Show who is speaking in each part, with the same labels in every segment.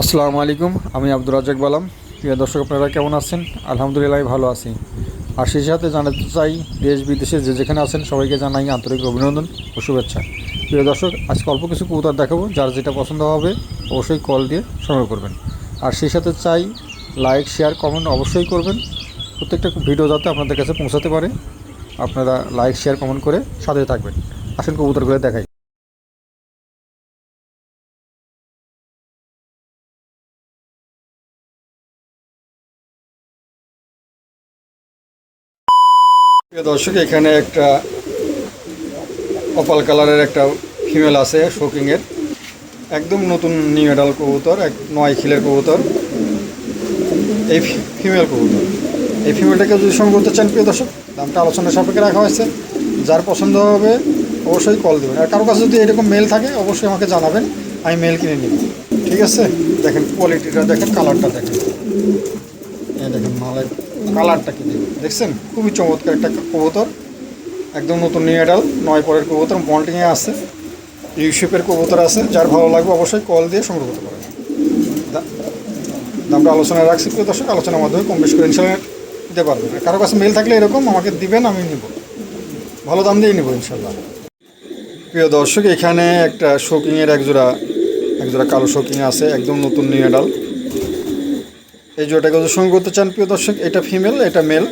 Speaker 1: আসসালামু আলাইকুম, আমি আব্দুর রাজাক বালাম। প্রিয় দর্শক, আপনারা কেমন আছেন? আলহামদুলিল্লাহ আমি ভালো আছি। আর সেই সাথে জানাতে চাই, দেশ, বিদেশে যে যেখানে আছেন, সবাইকে জানাই আন্তরিক অভিনন্দন ও শুভেচ্ছা। প্রিয় দর্শক, আজকে অল্প কিছু কবুতর দেখাবো, যার যেটা পছন্দ হবে, অবশ্যই কল দিয়ে সংগ্রহ করবেন। আর সেই সাথে চাই, লাইক, শেয়ার, কমেন্ট অবশ্যই করবেন। প্রত্যেকটা ভিডিও যাতে আপনাদের কাছে পৌঁছাতে পারে, আপনারা লাইক, শেয়ার, কমেন্ট করে সাথে থাকবেন। আসেন কবুতরগুলো দেখাই। প্রিয় দর্শক, এখানে একটা অপাল কালারের একটা ফিমেল আছে শোকিংয়ের একদম নতুন নিউ এডাল কবুতর, এক নয় খিলের কবুতর। এই ফিমেল কবুতর। এই ফিমেলটাকে যদি সঙ্গে করতে চান, প্রিয় দর্শক, দামটা আলোচনা সাপেক্ষে রাখা হয়েছে। যার পছন্দ হবে, অবশ্যই কল দেবেন। আর কারও কাছে যদি এরকম মেল থাকে, অবশ্যই আমাকে জানাবেন, আমি মেল কিনে নিব। ঠিক আছে? দেখেন কোয়ালিটিটা দেখেন কালারটা দেখেন। দেখেন মালের কালারটা কি? দেখুন দেখছেন? খুবই চমৎকার একটা কবুতর। একদম নতুন নিউ এডাল নয় পরের কবুতর মল্টিংয়ে আছে। ইউশেপের কবুতর আছে, যার ভালো লাগবে অবশ্যই কল দিয়ে সংগ্রহ করতে পারেন। দামটা আলোচনায় রাখছি, প্রিয় দর্শক, আলোচনার মাধ্যমে কম বেশি করে ইনশাল্লাহ দিতে পারবেন। কারও কাছে মেল থাকলে এরকম আমাকে দিবেন, আমি নিব। ভালো দাম দিয়েই নেব ইনশাল্লাহ। প্রিয় দর্শক, এখানে একটা শোকিংয়ের একজোড়া একজোড়া কালো শোকিং আছে, একদম নতুন নিউ এডাল এই জোড়াটাকে যদি সঙ্গে করতে চান, প্রিয় দর্শক, এটা ফিমেল এটা মেল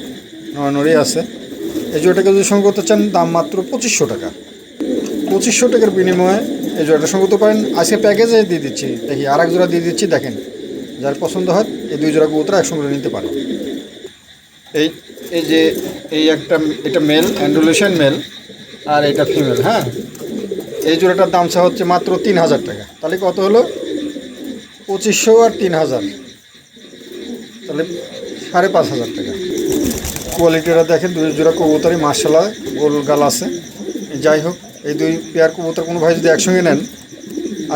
Speaker 1: নড়ানড়ি আছে। এই জোড়াটাকে যদি সঙ্গে করতে চান, দাম মাত্র পঁচিশশো টাকা। পঁচিশশো টাকার বিনিময়ে এই জোড়াটা সঙ্গে করতে পারেন। আজকে প্যাকেজে দিয়ে দিচ্ছি। দেখি আর এক জোড়া দিয়ে দিচ্ছি, দেখেন। যার পছন্দ হয়, এই দুই জোড়া কবুতর একসঙ্গে নিতে পারে। এই এই যে, এই একটা, এটা মেল অ্যান্ডুলেশন মেল আর এটা ফিমেল হ্যাঁ? এই জোড়াটার দাম চা হচ্ছে মাত্র তিন হাজার টাকা। তাহলে কত হলো? পঁচিশশো আর তিন হাজার। তাহলে সাড়ে পাঁচ হাজার টাকা। কোয়ালিটিটা দেখেন, দুই জোড়া কবুতরই মার্শাল্লাহ গোল গাল আছে। যাই হোক, এই দুই পেয়ার কবুতর কোনো ভাই যদি একসঙ্গে নেন,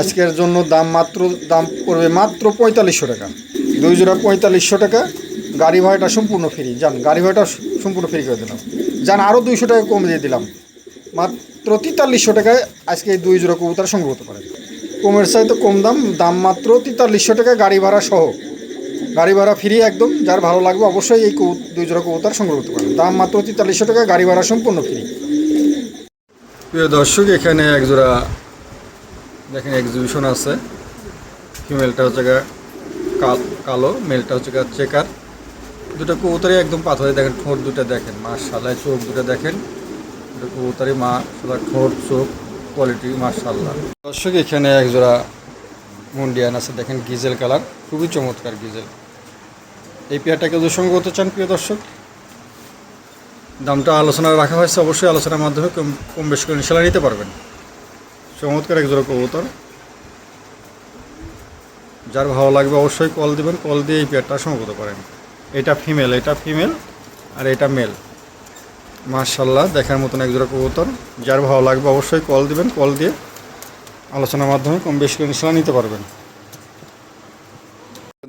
Speaker 1: আজকের জন্য দাম মাত্র, দাম পড়বে মাত্র পঁয়তাল্লিশশো টাকা। দুই জোড়া পঁয়তাল্লিশশো টাকা, গাড়ি ভাড়াটা সম্পূর্ণ ফ্রি যান, গাড়ি ভাড়াটা সম্পূর্ণ ফ্রি করে দিলাম। যান আরও দুইশো টাকা কমে দিয়ে দিলাম। মাত্র তেতাল্লিশশো টাকায় আজকে এই দুই জোড়া কবুতর সংগ্রহ করতে পারেন। কমের চাইতে কম দাম দাম মাত্র তেতাল্লিশশো টাকা, গাড়ি ভাড়া সহ। গাড়ি ভাড়া ফ্রি একদম, যার ভালো লাগবে অবশ্যই এই দুই জোড়া কবুতর সংগ্রহ করতে পারেন। দাম মাত্র তেতাল্লিশশো টাকা, গাড়ি ভাড়া সম্পূর্ণ ফ্রি। প্রিয় দর্শক, এখানে এক জোড়া, দেখেন এক্সিবিশন আছে। ফিমেলটা হচ্ছে কাল- মেলটা হচ্ছে চেকার। দুটো কবুতরই একদম পাথরে দেখেন, ঠোঁট দুটো দেখেন মাশাল্লাহ চোখ দুটো দেখেন। দুটো কবুতরই মা সালা ঠোঁট, চোখ কোয়ালিটি মাশাল্লাহ দর্শক, এখানে এক জোড়া মুন্ডিয়ান আছে, দেখেন গিজেল কালার, খুবই চমৎকার গিজেল। এই পেয়ারটাকে যদি সঙ্গে করতে চান, প্রিয় দর্শক, দামটা আলোচনা রাখা হয়েছে। অবশ্যই আলোচনার মাধ্যমে কম কম বেশি করে ইনশাল্লাহ নিতে পারবেন। চমৎকার এক জোড়া কবুতর। যার ভালো লাগবে অবশ্যই কল দিবেন। কল দিয়ে এই পেয়ারটা সঙ্গে করতে পারেন এটা ফিমেল এটা ফিমেল আর এটা মেল। মার্শাল্লাহ দেখার মতন এক জোড়া কবুতর। যার ভালো লাগবে অবশ্যই কল দিবেন। কল দিয়ে আলোচনার মাধ্যমে কম বেশি করে ইনশাল্লাহ নিতে পারবেন।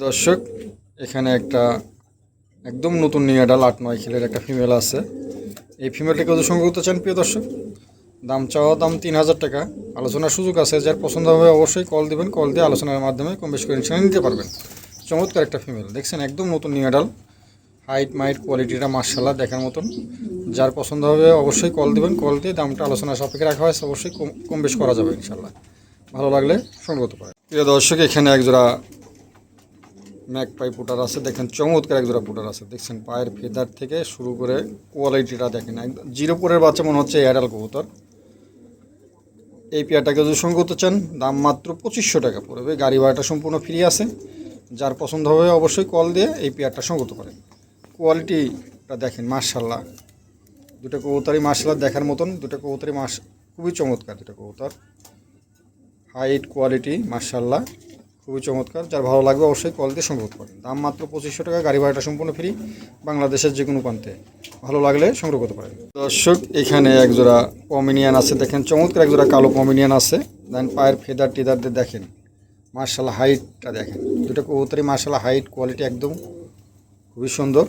Speaker 1: দর্শক এখানে একটা একদম নতুন নিয়ে ডাল আট নয় খেলের একটা ফিমেল আছে। এই ফিমেলটাকে যদি সঙ্গে করতে চান প্রিয় দর্শক? দাম চাওয়া দাম তিন হাজার টাকা। আলোচনার সুযোগ আছে, যার পছন্দ হবে অবশ্যই কল দিবেন, কল দিয়ে আলোচনার মাধ্যমে কম বেশি করে ইনশাল্লাহ নিতে পারবেন। চমৎকার একটা ফিমেল দেখছেন? একদম নতুন নিয়ে ডাল হাইট মাইট কোয়ালিটিটা মার্শাল্লাহ দেখার মতন। যার পছন্দ হবে অবশ্যই কল দিবেন, কল দিয়ে দামটা আলোচনা সাপেক্ষে রাখা হয়েছে অবশ্যই কম কম বেশ করা যাবে ইনশাল্লাহ ভালো লাগলে সঙ্গে করতে পারে প্রিয় দর্শক, এখানে একজোড়া ম্যাক পাই পুটার আছে, দেখেন চমৎকার এক একজোড়া পুটার আছে। দেখছেন পায়ের ফেদার থেকে শুরু করে কোয়ালিটিটা দেখেন একদম জিরো পরের বাচ্চা মনে হচ্ছে এয়ারটেল কবুতর। এই পেয়ারটাকে যদি সঙ্গে করতে চান, দাম মাত্র পঁচিশশো টাকা পড়বে। গাড়ি ভাড়াটা সম্পূর্ণ ফ্রি আছে। যার পছন্দ হবে অবশ্যই কল দিয়ে এই পেয়ারটা সঙ্গে করতে পারেন। কোয়ালিটিটা দেখেন মার্শাল্লাহ দুটো কবুতরই মার্শাল্লাহ দেখার মতন, দুটো কবুতরই মাস খুবই চমৎকার দুটো কবুতর। হাইট কোয়ালিটি মার্শাল্লাহ খুবই চমৎকার, যার ভালো লাগবে অবশ্যই কল দিয়ে সংগ্রহ করতে পারেন দাম মাত্র পঁচিশশো টাকা, গাড়ি ভাড়াটা সম্পূর্ণ ফ্রি বাংলাদেশের যে কোনো প্রান্তে। ভালো লাগলে সংগ্রহ করতে পারেন। দর্শক, এখানে একজোড়া পমিনিয়ান আছে, দেখেন চমৎকার একজোড়া কালো পমিনিয়ান আছে। দেন পায়ের ফেদার টেদার দিয়ে দেখেন। মার্শাল হাইটটা দেখেন। দুটো কবুতরই মার্শাল হাইট কোয়ালিটি একদম খুবই সুন্দর।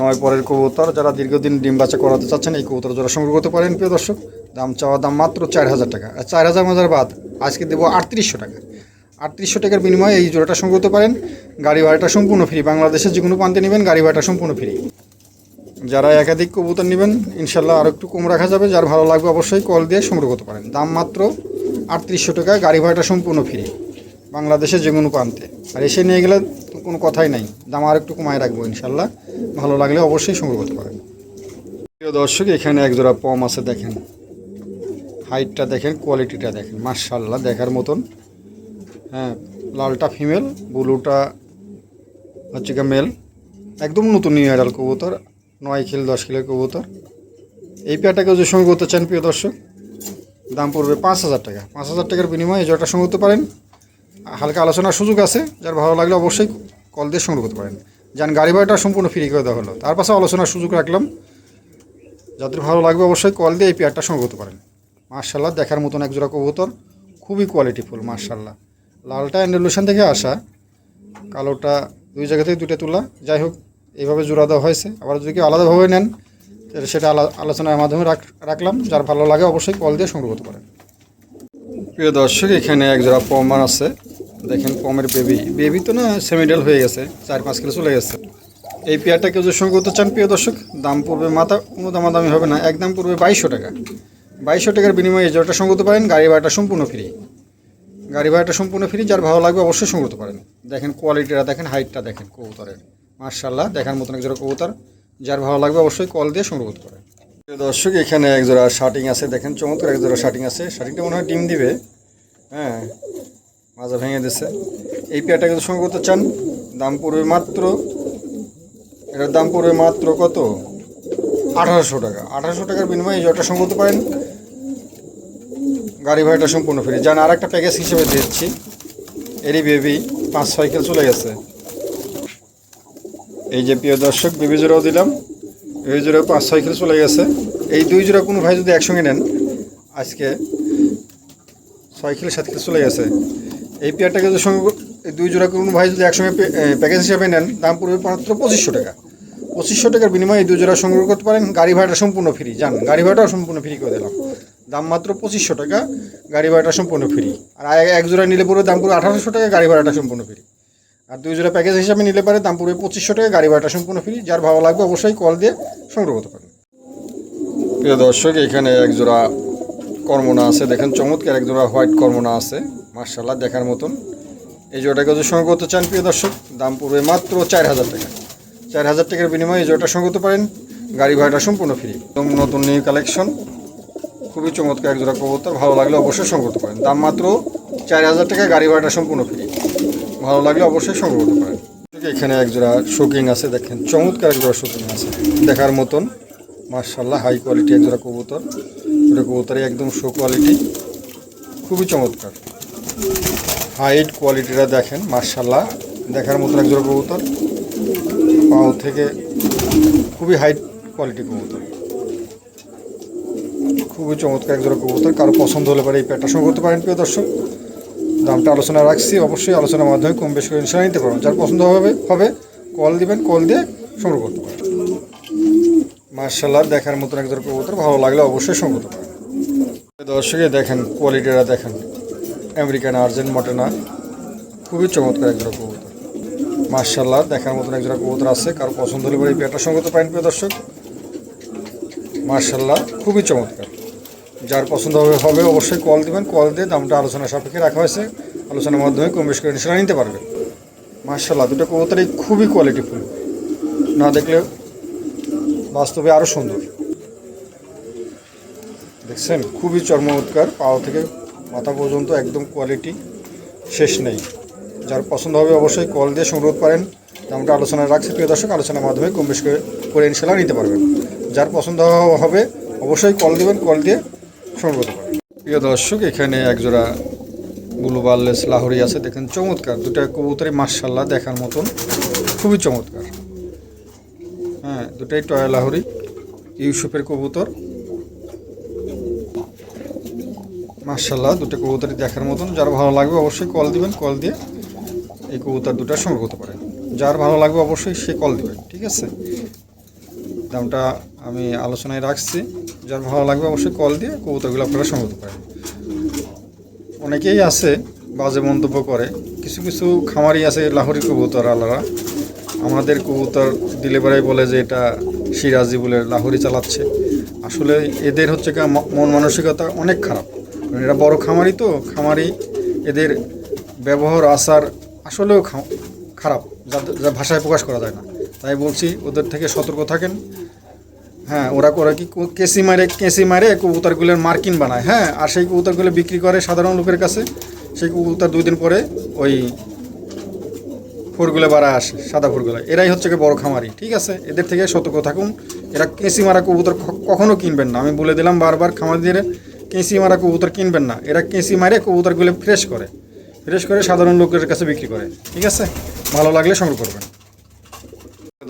Speaker 1: নয় পরের কবুতর, যারা দীর্ঘদিন ডিম বাচ্চা করাতে চাচ্ছেন, এই কবুতর যারা সংগ্রহ করতে পারেন। প্রিয় দর্শক, দাম চাওয়া দাম মাত্র চার হাজার টাকা। আর চার হাজার মাজার বাদ, আজকে দেবো আটত্রিশশো টাকা। আটত্রিশশো টাকার বিনিময়ে এই জোড়াটা সংগ্রহ করতে পারেন। গাড়ি ভাড়াটা সম্পূর্ণ ফ্রি বাংলাদেশের যে কোনো প্রান্তে নেবেন, গাড়ি ভাড়াটা সম্পূর্ণ ফ্রি যারা একাধিক কবুতর নেবেন ইনশাল্লাহ আরও একটু কম রাখা যাবে। যার ভালো লাগবে অবশ্যই কল দিয়ে সংগ্রহ করতে পারেন। দাম মাত্র আটত্রিশশো টাকা, গাড়ি ভাড়াটা সম্পূর্ণ ফ্রি বাংলাদেশের যে কোনো প্রান্তে। আর এসে নিয়ে গেলে কোনো কথাই নাই। দাম আর একটু কমায় রাখব ইনশাল্লাহ ভালো লাগলে অবশ্যই সংগ্রহ করতে পারেন। প্রিয় দর্শক, এখানে একজোড়া পম আছে, দেখেন। হাইটটা দেখেন কোয়ালিটিটা দেখেন মার্শাল্লাহ দেখার মতন। হ্যাঁ লালটা ফিমেল ব্লুটা হচ্ছে গিয়ে মেল একদম নতুন নিউ অ্যাডাল কবুতর, নয় খিল দশ কিলোর কবুতর। এই পেয়ারটাকে যদি সঙ্গে করতে চান, প্রিয় দর্শক, দাম পড়বে পাঁচ হাজার টাকা। পাঁচ হাজার টাকার বিনিময়ে জয়টা সংগ্রহ করতে পারেন। হালকা আলোচনার সুযোগ আছে, যার ভালো লাগলে অবশ্যই কল দিয়ে সংগ্রহ করতে পারেন। যান, গাড়ি ভাড়াটা সম্পূর্ণ ফ্রি করে দেওয়া হলো। তার পাশে আলোচনার সুযোগ রাখলাম। যাদের ভালো লাগবে অবশ্যই কল দিয়ে এই পেয়ারটা সংগ্রহ করতে পারেন। মার্শাল্লাহ দেখার মতন একজোড়া কবুতর। খুবই কোয়ালিটিফুল মার্শাল্লাহ লালটা অ্যান্ডেলুশন থেকে আসা, কালোটা দুই জায়গা থেকে দুটো তোলা, যাই হোক, এইভাবে জোড়া দেওয়া হয়েছে। আবার যদি কেউ আলাদাভাবে নেন, তাহলে সেটা আলা- আলোচনার মাধ্যমে রাখ রাখলাম। যার ভালো লাগে অবশ্যই কল দিয়ে সংগ্রহ করতে পারেন। প্রিয় দর্শক, এখানে এক জোড়া পমান আছে। দেখেন পমের বেবি বেবি তো না সেমিডাল হয়ে গেছে, চার পাঁচ কিলো চলে গেছে। এই পেয়ারটা কেউ যদি সংগ্রহ করতে চান, প্রিয় দর্শক, দাম পড়বে মাথা, কোনো দামাদামি হবে না। একদম পড়বে বাইশশো টাকা। বাইশশো টাকার বিনিময়ে এই জোড়াটা সংগ্রহ পারেন, গাড়ি ভাড়াটা সম্পূর্ণ ফ্রি গাড়ি ভাড়াটা সম্পূর্ণ ফ্রি যার ভালো লাগবে অবশ্যই সঙ্গে করতে পারেন। দেখেন কোয়ালিটিটা দেখেন হাইটটা দেখেন কবুতরের। মার্শাল্লাহ দেখার মতন এক জোড়া কবুতর। যার ভালো লাগবে অবশ্যই কল দিয়ে সংগ্রহ করতে পারেন। দর্শক, এখানে এক জোড়া শার্টিং আছে। দেখেন চমৎকার এক জোড়া শার্টিং আছে শার্টিংটা মনে হয় ডিম দিবে। হ্যাঁ মাজা ভেঙে দিছে। এই পেয়ারটা যদি সঙ্গে করতে চান। দাম পড়বে মাত্র, এটার দাম পড়বে মাত্র কত? আঠারোশো টাকা। আঠারোশো টাকার বিনিময়ে এই জটা সঙ্গে করতে পারেন। গাড়ি ভাড়াটা সম্পূর্ণ ফ্রি যান আর একটা প্যাকেজ হিসেবে দিচ্ছি। এরই বেবি পাঁচ ছয় কিলো চলে গেছে। এই যে প্রিয় দর্শক বেবি জোড়াও দিলাম। বেবি জোড়াও পাঁচ ছয় কিলো চলে গেছে। এই দুই জোড়া কোনো ভাই যদি একসঙ্গে নেন, আজকে ছয় কিলো সাত কিলো চলে গেছে। এই পেয়ারটাকে যদি সঙ্গে এই দুই জোড়া কোনো ভাই যদি একসঙ্গে প্যাকেজ হিসাবে নেন, দাম পড়বে মাত্র পঁচিশশো টাকা। পঁচিশশো টাকার বিনিময়ে এই দুই জোড়া সংগ্রহ করতে পারেন। গাড়ি ভাড়াটা সম্পূর্ণ ফ্রি যান গাড়ি ভাড়াটাও সম্পূর্ণ ফ্রি করে দিলাম। দাম মাত্র পঁচিশশো টাকা, গাড়ি ভাড়াটা সম্পূর্ণ ফ্রি আর এক- জোড়া নিলে পরে দাম পড়বে আঠারোশো টাকা, গাড়ি ভাড়াটা সম্পূর্ণ ফ্রি আর দুই জোড়া প্যাকেজ হিসাবে নিলে পারে দাম পড়বে পঁচিশশো টাকা, গাড়ি ভাড়াটা সম্পূর্ণ ফ্রি যার ভালো লাগবে অবশ্যই কল দিয়ে সংগ্রহ করতে পারেন। প্রিয় দর্শক, এখানে এক জোড়া কর্মনা আছে। দেখেন চমৎকার এক জোড়া হোয়াইট কর্মনা আছে। মার্শাল্লাহ দেখার মতন। এই জোড়াটাকে যদি সংগ্রহ করতে চান, প্রিয় দর্শক, দাম পড়বে মাত্র চার হাজার টাকা। চার হাজার টাকার বিনিময়ে এই জোড়াটা সংগ্রহ করতে পারেন। গাড়ি ভাড়াটা সম্পূর্ণ ফ্রি এবং নতুন নিউ কালেকশন খুবই চমৎকার এক জোড়া কবুতর, ভালো লাগলে অবশ্যই সংগ্রহ করেন দাম মাত্র চার হাজার টাকা গাড়ি ভাড়াটা সম্পূর্ণ ফ্রি ভালো লাগলে অবশ্যই সংগ্রহ করতে পারেন। এখানে এক জোড়া শোকিং আছে, দেখেন, চমৎকার এক জোড়া শোকিং আছে। দেখার মতন মার্শাল্লাহ হাই কোয়ালিটি এক জোড়া কবুতর। ওটা কবুতরই একদম শো কোয়ালিটি খুবই চমৎকার। হাইট কোয়ালিটিটা দেখেন মার্শাল্লাহ দেখার মতন এক জোড়া কবুতর। পাও থেকে খুবই হাইট কোয়ালিটি কবুতর। খুবই চমৎকার এক জোড়া কবুতর, কারও পছন্দ হলে পারে এই প্যাটটা সংগ্রহ করতে পারেন, প্রিয় দর্শক। দামটা আলোচনা রাখছি, অবশ্যই আলোচনার মাধ্যমে কম বেশি করে ইনশাল্লাহ নিতে পারবেন। যার পছন্দ হবে হবে, কল দিবেন, কল দিয়ে সংগ্রহ করতে পারেন। মার্শাল্লাহ দেখার মতন এক জোড়া কবুতর, ভালো লাগলে অবশ্যই সংগ্রহ করতে পারেন। দর্শকে দেখেন কোয়ালিটিটা দেখেন, আমেরিকান আর্জেন্ট মটনা, খুবই চমৎকার এক জোড়া কবুতর। মার্শাল্লাহ দেখার মতন এক জোড়া কবুতর আছে, কারও পছন্দ হলে পরে এই পেয়ারটা সংগ্রহ করতে পারেন, প্রিয় দর্শক। মার্শাল্লাহ খুবই চমৎকার। যার পছন্দ হবে হবে অবশ্যই কল দিবেন। কল দিয়ে দামটা আলোচনা সাপেক্ষে রাখা হয়েছে। আলোচনার মাধ্যমে কম বেশি করে ইনশাল্লাহ নিতে পারবেন মার্শাল্লাহ দুটো কবুতরই খুবই কোয়ালিটিফুল না দেখলে বাস্তবে আরও সুন্দর। দেখছেন, খুবই চর্মোৎকার পাও থেকে মাথা পর্যন্ত একদম কোয়ালিটি শেষ নেই। যার পছন্দ হবে অবশ্যই কল দিয়ে সংগ্রহ করেন। দামটা আলোচনায় রাখছি। প্রিয় দর্শক, আলোচনার মাধ্যমে কম করে করে ইনশাল্লাহ নিতে পারবেন। যার পছন্দ হবে, অবশ্যই কল দিবেন। কল দিয়ে সংগ্রহ করতে প্রিয় দর্শক, এখানে একজোড়া ব্লু বার্লেস লাহরি আছে। দেখেন চমৎকার, দুটা কবুতরে মার্শাল্লাহ দেখার মতন। খুবই চমৎকার। হ্যাঁ দুটাই টয়া লাহরি, ইউসুফের কবুতর। মার্শাল্লাহ দুটো কবুতরই দেখার মতন। যার ভালো লাগবে অবশ্যই কল দিবেন, কল দিয়ে এই কবুতর দুটো সংগ্রহ করতে পারেন যার ভালো লাগবে অবশ্যই সে কল দিবেন, ঠিক আছে? দামটা আমি আলোচনায় রাখছি। যার ভালো লাগবে অবশ্যই কল দিয়ে কবুতরগুলো আপনারা সংগ্রহ করতে পারেন। অনেকেই আছে, বাজে মন্তব্য করে। কিছু কিছু খামারি আছে, লাহোরি কবুতর আলারা। আমাদের কবুতর দিলে বলে যে এটা সিরাজি বলে লাহোরি চালাচ্ছে। আসলে এদের হচ্ছে মন মানসিকতা অনেক খারাপ। কারণ এরা বড় খামারি তো, খামারি এদের ব্যবহার, আচার আসলেও খারাপ। যা ভাষায় প্রকাশ করা যায় না। তাই বলছি, ওদের থেকে সতর্ক থাকেন। হ্যাঁ ওরা করে কি কেসি মারে কেসি মারে কবুতরগুলোর মার্কিন বানায়। হ্যাঁ আর সেই কবুতরগুলো বিক্রি করে সাধারণ লোকের কাছে। সেই কবুতর দুই দিন পরে ওই ফুরগুলো বাড়া আসে, সাদা ফুরগুলো এরাই হচ্ছে বড় খামারি, ঠিক আছে? এদের থেকে সতর্ক থাকুন। এরা কেসি মারা কবুতর ক- কখনো কিনবেন না। আমি বলে দিলাম বারবার, খামারিদের কেসি মারা কবুতর কিনবেন না। এরা কেসি মারে, কবুতরগুলো ফ্রেশ করে। ফ্রেশ করে সাধারণ লোকের কাছে বিক্রি করে, ঠিক আছে? ভালো লাগলে সংগ্রহ করবেন।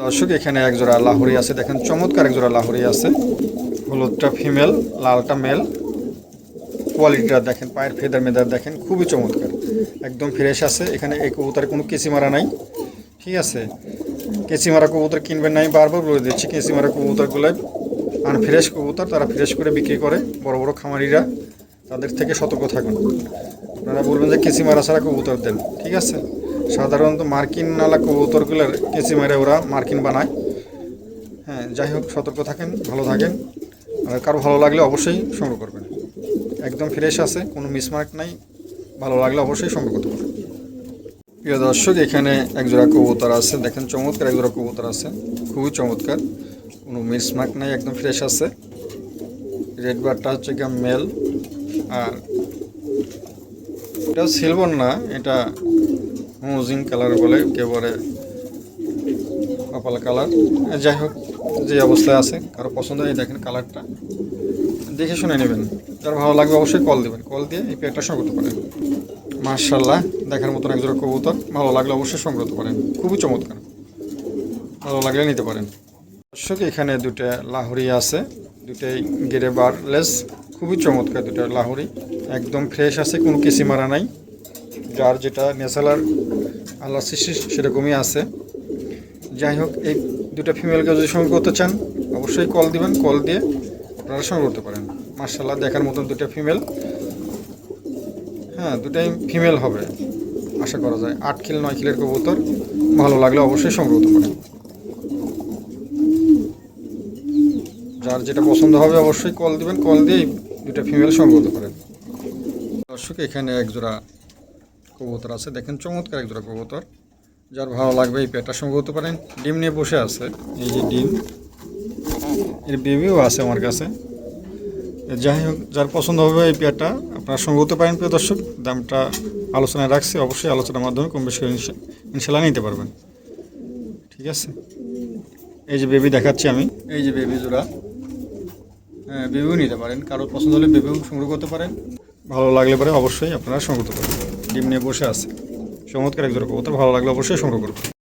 Speaker 1: দর্শক, এখানে এক জোড়া লাহোরি আছে। দেখেন, চমৎকার এক জোড়া লাহোরি আছে। হলুদটা ফিমেল লালটা মেল কোয়ালিটিটা দেখেন, পায়ের ফেদার মেদার দেখেন, খুবই চমৎকার। একদম ফ্রেশ আছে। এখানে এই কবুতরে কোনো কেসি মারা নাই। ঠিক আছে? কেসি মারা কবুতর কিনবেন নাই, বারবার বলে দিচ্ছি কেসি মারা আর ফ্রেশ কবুতর, তারা ফ্রেশ করে বিক্রি করে। বড় বড় খামারিরা তাদের থেকে সতর্ক থাকুন। আপনারা বলবেন যে কেসি মারা ছাড়া কবুতর দেন। ঠিক আছে? সাধারণত মার্কিন নালা কবুতরগুলোর কেসি মেরে ওরা মার্কিন বানায়। হ্যাঁ যাই হোক, সতর্ক থাকেন, ভালো থাকেন। আর কারও ভালো লাগলে অবশ্যই সংগ্রহ করবেন। একদম ফ্রেশ আছে, কোনো মিসমার্ক নাই। ভালো লাগলে অবশ্যই সংগ্রহ করতে পারেন। প্রিয় দর্শক, এখানে একজোড়া কবুতর আছে। দেখেন, চমৎকার একজোড়া কবুতর আছে। খুবই চমৎকার। কোনো মিসমার্ক নাই, একদম ফ্রেশ আছে। রেড বারটা হচ্ছে গিয়ে মেল আর এটা সিলভার না, এটা মুজিং কালার বলে কেউ বলে কপাল কালার যাই হোক, যে অবস্থায় আছে, কারও পছন্দ হয় দেখেন কালারটা। দেখে শুনে নেবেন। যার ভালো লাগবে অবশ্যই কল দেবেন। কল দিয়ে এই পেয়ারটা সংগ্রহ করতে পারেন। মার্শাল্লাহ দেখার মতন একজোড়া কবুতর। ভালো লাগলে অবশ্যই সংগ্রহ করতে পারেন। খুবই চমৎকার। ভালো লাগলে নিতে পারেন। দর্শক, এখানে দুটো লাহোরি আছে। দুটাই গেরে বারলেস। খুবই চমৎকার দুটো লাহোরি। একদম ফ্রেশ আছে, কোনো কেসি মারা নাই। যার যেটা ন্যাচারাল আল্লাহ সৃষ্টি, সেরকমই আছে। যাই হোক, এই দুটো ফিমেলকে যদি সংগ্রহ করতে চান, অবশ্যই কল দিবেন কল দিয়ে আপনারা সংগ্রহ করতে পারেন। মার্শাল্লাহ দেখার মতন দুটো ফিমেল হ্যাঁ দুটাই ফিমেল হবে, আশা করা যায়। আট কিল নয় কিলের কবুতর, ভালো লাগলে অবশ্যই সংগ্রহ করতে পারেন। যার যেটা পছন্দ হবে, অবশ্যই কল দিবেন কল দিয়ে দুটো ফিমেল সংগ্রহ করতে পারেন। দর্শক, এখানে এক জোড়া কবুতর আছে। দেখেন চমৎকার এক জোড়া কবুতর। যার ভালো লাগবে এই পেটটা সংগ্রহ করতে পারেন। ডিম নিয়ে বসে আছে। এই যে ডিম। এর বেবিও আছে আমার কাছে। যাই হোক, যার পছন্দ হবে এই পেয়ারটা আপনারা সংগ্রহ করতে পারেন প্রিয় দর্শক। দামটা আলোচনায় রাখছি। অবশ্যই আলোচনার মাধ্যমে কম বেশি ইনশাল্লাহ নিতে পারবেন। ঠিক আছে? এই যে বেবি দেখাচ্ছি আমি। এই যে বেবি জোড়া। হ্যাঁ বেবিও নিতে পারেন। কারও পছন্দ হলে বেবিও সংগ্রহ করতে পারেন। ভালো লাগলে পরে অবশ্যই আপনারা সংগ্রহ করবেন। ডিম নিয়ে বসে আছে। সমৎকার এক জোড়া কবুতর, ভালো লাগলে অবশ্যই সংগ্রহ করবেন।